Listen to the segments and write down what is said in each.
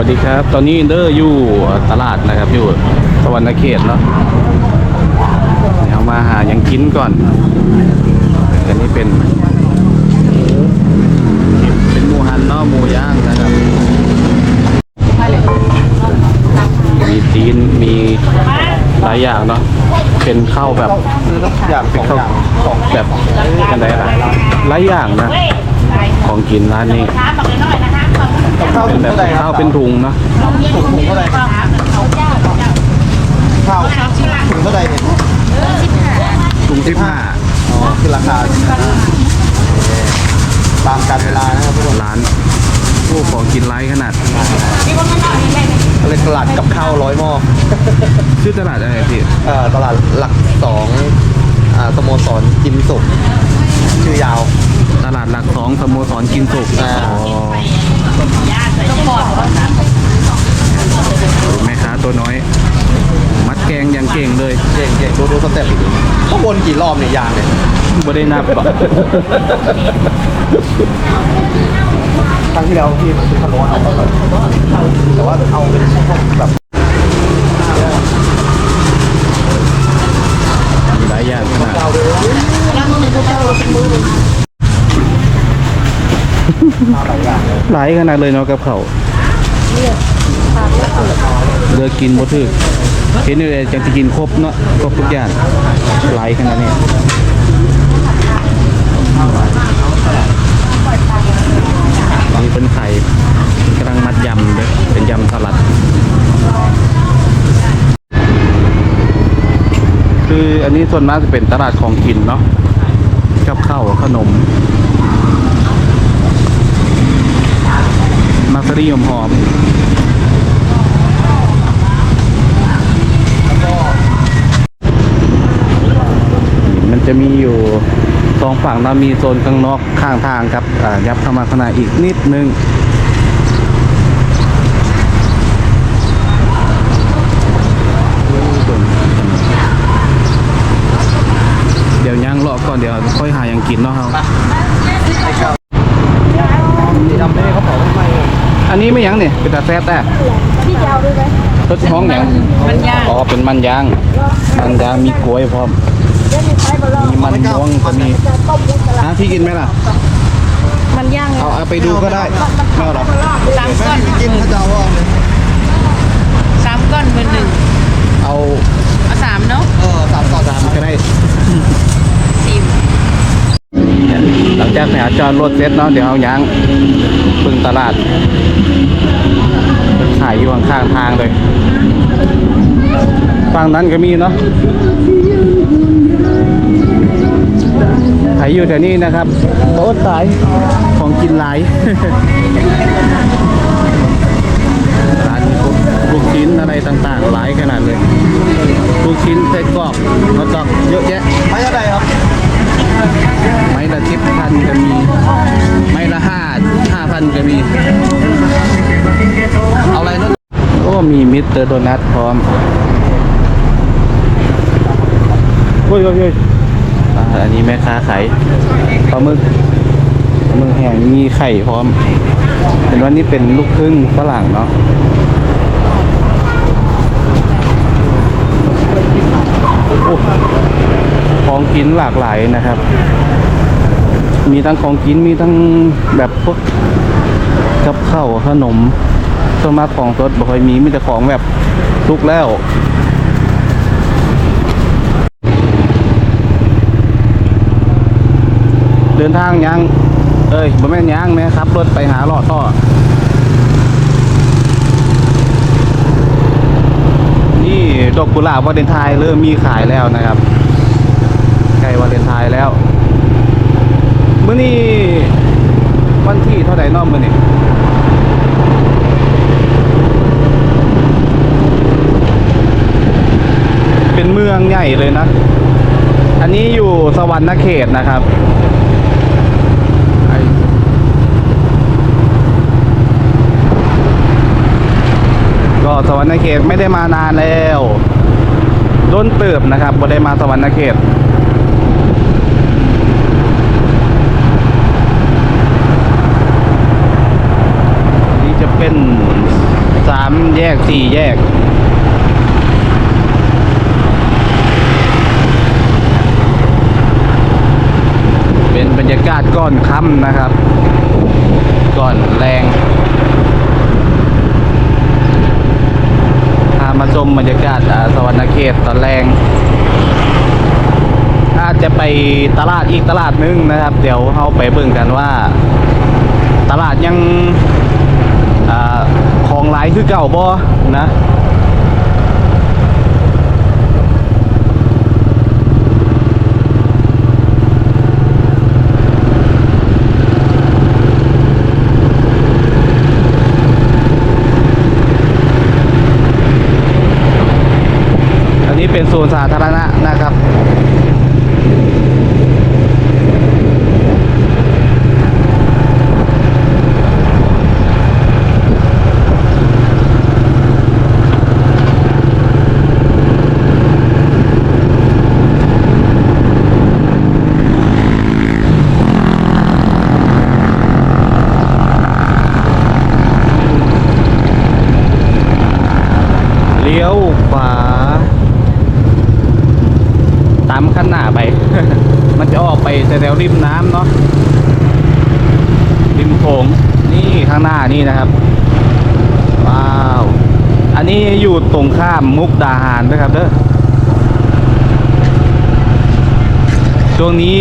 วัสดีครับ ตอนนี้เดอร์อยู่ตลาดนะครับอยู่สวรรณเขตเนาะเดี๋ยวมาหายังกินก่อน อันนี้เป็นเป็นหมูหันเนาะหมูย่างนะครับมีตีนมีหลายอย่างเนาะเป็นข้าวแบบอยากเป็นข้าวแบบกันไดอะหลายอย่างนะ ของกินร้านนี้ ข้าวเป็ถุนงแบบเท่าไหร่คข้ารัวบเป็นถุงนะถุงถุงเท่าไหร่ข้าวถุงเท่าไหร่เนี่ยถุงสิบห้าอ๋อคือราคาตามการเวลานะครับทุกคนร้านโอ้ของกินไร้ขนาด เรียกตลาดกับข้าวร้อยหม้อชื่อตลาดอะไรพี่เอ่อตลาดหลักสองอ่าสโมสรจิมสุกชื่อยาว ตลาดหลักสองสโมสรกินสุกอ่าอ๋อแม่ค้าตัวน้อย มัดแกงอย่างเก่งเลย เก่งเก่งดูดูสเต็ปต้องวนกี่รอบเนี่ยยางเนี่ยบ่ได้นับก่อนครั้งที่แล้วพี่มันทะเลาะเอาแต่ว่าเอาเป็นพวกแบบมีหลายอย่างขนาดเก้าเลยมา หลายอย่างเลยหลขนาดเลยเนาะกับเขาวเลือกกินบ่ถึกเห็นอยู่เลยจังจะกินครบเนาะครบทุกอย่างหลายขนาดนี้นี่เป็นไข่กำลังมัดยำเลยเป็นยำสลัด คืออันนี้ส่วนมากจะเป็นตลาดของกินเนาะกับข้าวขนม มักสรีหอมหอมมันจะมีอยู่สองฝั่งเรามีโซนข้างนอกข้างทางครับยับเข้ามาข้างในอีกนิดนึงเดี๋ยวย่างเลาะก่อนเดี๋ยวค่อยหาอย่างกินเนาะครับ สีดำไม่ให้เขาเผาทำไม อั นนี้ไม่ยังเนี่ยเป็นตาแซ่บแต่พี่จะเอาด้วยไหมรสท้องอย่างมันย่างอ๋อเป็นมันยาง มันยางมีกล้วยพร้อมเดี๋ยวมีไฟบอลลมีมันม่วงก็มีจะต้มยุกกะลาฮะพี่กินไหมล่ะ มันย่างเอาเอาไปดูก็ได้ไม่เอาหรอกสามก้อนกินเขาจะเอาว่าเลยสามก้อนเป็นหนึ่งเอาเอาสามเนาะเออสามต่อสามก็ได้สี่ หลังจากแผลจอดรถเสร็จเนาะเดี๋ยวเอายางปึงตลาดขายอยู่ข้างทางเลยฝั่งนั้นก็มีเนาะขายอยู่แถวนี้นะครับโต๊ะสายของกินหลายร้านพวกลูกชิ้นอะไรต่างๆ หลายขนาดเลย ลูกชิ้นไส้กรอกฮอทดอกเยอะแยะไม่เท่าไรครับ ไม้ละสิบพันก็มี ไม้ละห้าห้าพันก็มี เอาอะไรนั่นโอ้มีมิสเตอร์โดนัทพร้อมเฮ้ยเฮ้ยเฮ้ยอ่าอันนี้แม่ค้าขายปลาหมึกปลาหมึกแห้งมีไข่พร้อม เห็นว่านี่เป็นลูกครึ่งฝรั่งเนาะโอ้ ของกินหลากหลายนะครับ มีทั้งของกินมีทั้งแบบพวกกับข้าวขนมส่วนมากของสดบ่ค่อยมีมีแต่ของแบบทุกแล้วเดินทางยัง เอ้ยบ่แม่นยังแม่ครับ รถไปหาหลอดท่อ นี่ดอกกุหลาบวาเลนไทน์เริ่มมีขายแล้วนะครับ ล้วาเลนไทน์แล้วมื้อนี้วันที่เท่าไหร่น้อมื้อนี้เป็นเมืองใหญ่เลยนะ อันนี้อยู่สวรรณเขตนะครับก็สวรรณเขตไม่ได้มานานแล้วโดนเติบนะครับบ่ได้มาสวรรณเขต อันนี้จะ เป็นสามแยกสี่แยก เป็นบรรยากาศก่อนค่ำนะครับ ก่อนแรงพามาชมบรรยากาศอ่าสวรรณเขตตอนแรงอาจจะไปตลาดอีกตลาดนึงนะครับ เดี๋ยวเราไปเบิ่งกันว่า ตลาดยัง ของหลายคือเก่าบ่นะอันนี้เป็นโซนสาธารณะนะครับ ลี้ยวขวา ตามขั้นหน้าไป มันจะออกไปแถวริมน้ำเนาะริมโขงนี่ข้างหน้านี่นะครับว้าว อันนี้อยู่ตรงข้ามมุกดาหารนะครับเด้อช่วงนี้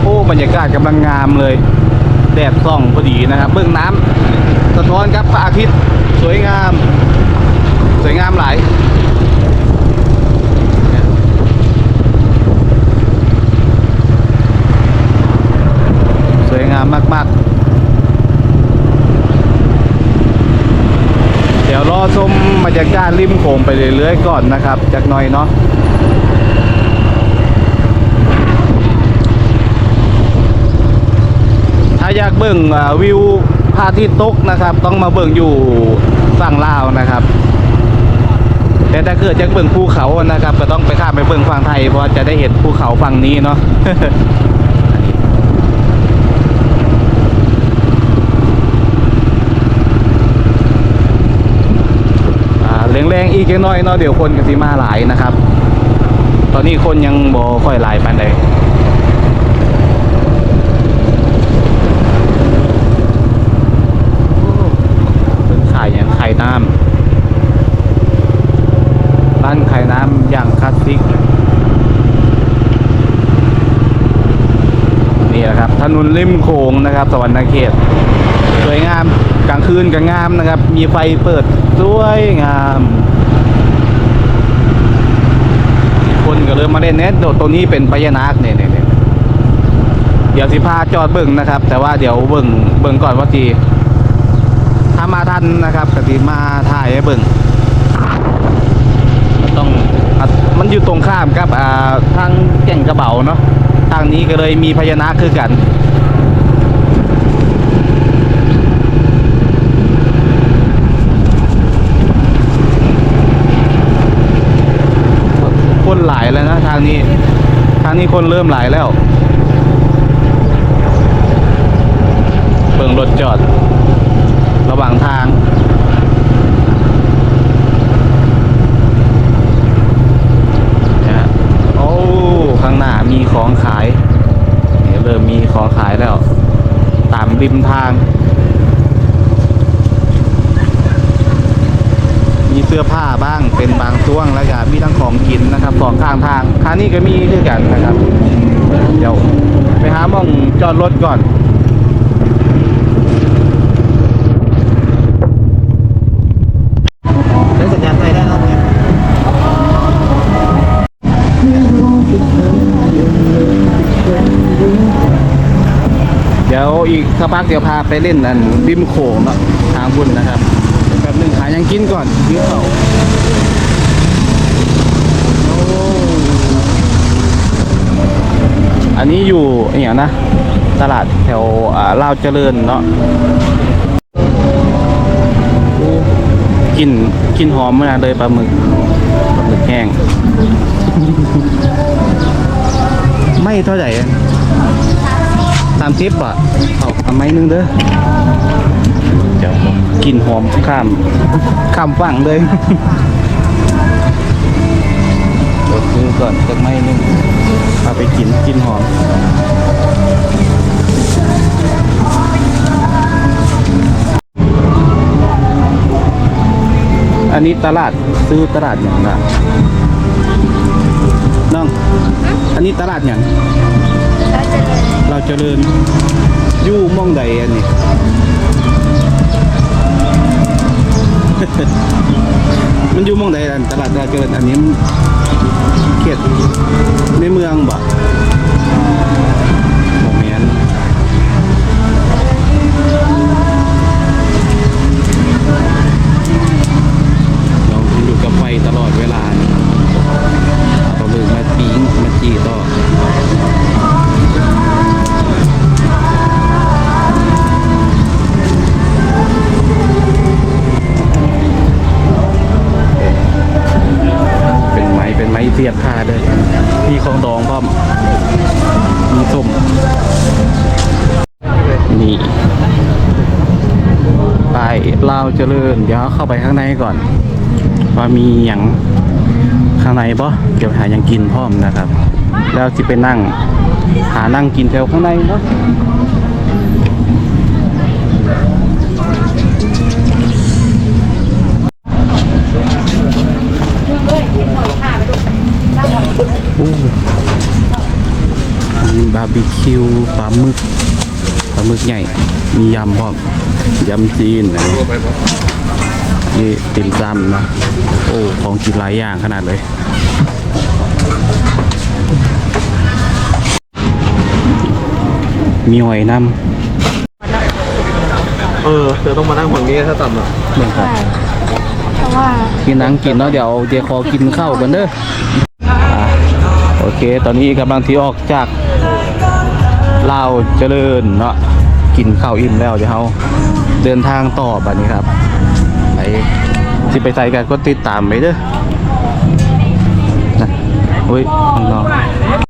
โอ้บรรยากาศกำลังงามเลย แดดส่องพอดีนะครับ เบื้องน้ำสะท้อนครับพระอาทิตย์สวยงาม สวยงามหลายสวยงามมากๆ เดี๋ยวรอชมบรรยากาศริมโขงไปเรื่อยๆก่อนนะครับจากหน่อยเนาะถ้าอยากเบิ่งวิวพระอาทิตย์ตกนะครับ ต้องมาเบิ่งอยู่ฝั่งลาวนะครับ แต่ถ้าเกิดจะเบิ่งภูเขานะครับ ก็ต้องไปข้ามไปเบิ่งฝั่งไทยเพราะจะได้เห็นภูเขาฝั่งนี้เนาะแรงๆอีกน้อยเนาะเดี๋ยวคนกันสิมาหลายนะครับ ตอนนี้คนยังบ่ค่อยหลายปานใดเป็นขายอย่างไข่น้ำร้านไข่น้ำอย่างคลาสสิกเลยนี่แหละครับถนน ริมโขงนะครับสวรรณเขต สวยงามกลางคืนก็งามนะครับ มีไฟเปิดสวยงาม คนก็เริ่มมาเล่นเน็ตตัวนี้เป็นพญานาคเนี่ยเนี่ยเนเดี๋ยวสิพาจอดเบิ่งนะครับ แต่ว่าเดี๋ยวเบิ่งเบิ่งก่อนว่าทีถ้ามาทันนะครับก็สิมาถ่ายให้เบิ่งต้องมันอยู่ตรงข้ามกับอ่าทางแก่งกระเบาเนาะทางนี้ก็เลยมีพญานาคคือกันหลายแล้วนะทางนี้ ทางนี้ คนเริ่มหลายแล้วเบิ่งรถจอด ระหว่างทางนะฮะโอ้ข้างหน้ามีของขาย เริ่มมีของขายแล้ว ตามริมทาง มีเสื้อผ้าบ้างเป็นบางช่วงแล้วก็มีทั้งของกินนะครับสองข้างทางทางนี้ก็มีด้วยกันนะครับ เดี๋ยวไปหาหมองจอดรถก่อนใช้สัญญาณไทยได้ครับเนี่ยเดี๋ยวอีกสักพักเดี๋ยวพาไปเล่นอันริมโขงเนาะทางบุญนะครับแป๊ บหนึงหายังกินก่อนยื้อเขาโอ้อันนี้อยู่อหย่างนะ ตลาดแถวอ่าลาวเจริญเนาะกินกินหอมมากเลยปลาหมึกปลาหมึกแห้ง ไม่เท่าไหร่อะสามสิบอะเอาทำไมนึงเด้อ ดี๋ยวกินหอมข้ามข้ามฝั่งเลยเดี๋ยวซื้อก่อนสักไม้หนึงเอาไปกินกินหอมอันนี้ตลาดซื้อตลาดอย่างละน้อง อันนี้ตลาดอย่างเราเจริญอยู่หมองใดอันนี้ มันอยู่หมองใดอันตลาดเราเจริญอันนี้มันเขตในเมืองบ่โมเมนเลาวเจริญ เดี๋ยวเข้าไปข้างในก่อน ว่ามีอย่างข้างในปะเดี๋ยวหาอย่างกินพร้อมนะครับ แล้วจะไปนั่ง หานั่งกินแถวข้างในเนาะบาร์บีคิวปลาหมึก ปลาหมึกใหญ่ มียำพร้อมยำจีนอันนี้นี่ติ่มซำนะโอ้ของกินหลายอย่างขนาดเลยมีหอยน้เออเธอต้องมานั่งฝั่งนี้ถ้าต่ำอะำเบิ่งครับเพราะว่ากินนังกินเนาะเดี๋ยวเดี๋ยวขอกินข้าวกันเด้ออะโอเค ตอนนี้กำลังที่ออกจาก ลาวเจริญเนาะกินข้าวอิ่มแล้วเดี๋ยวเราเดินทางต่อบัดนี้ครับไปที่ไปใส่กันก็ติดตามไปเด้อนะเฮ้ยน้อง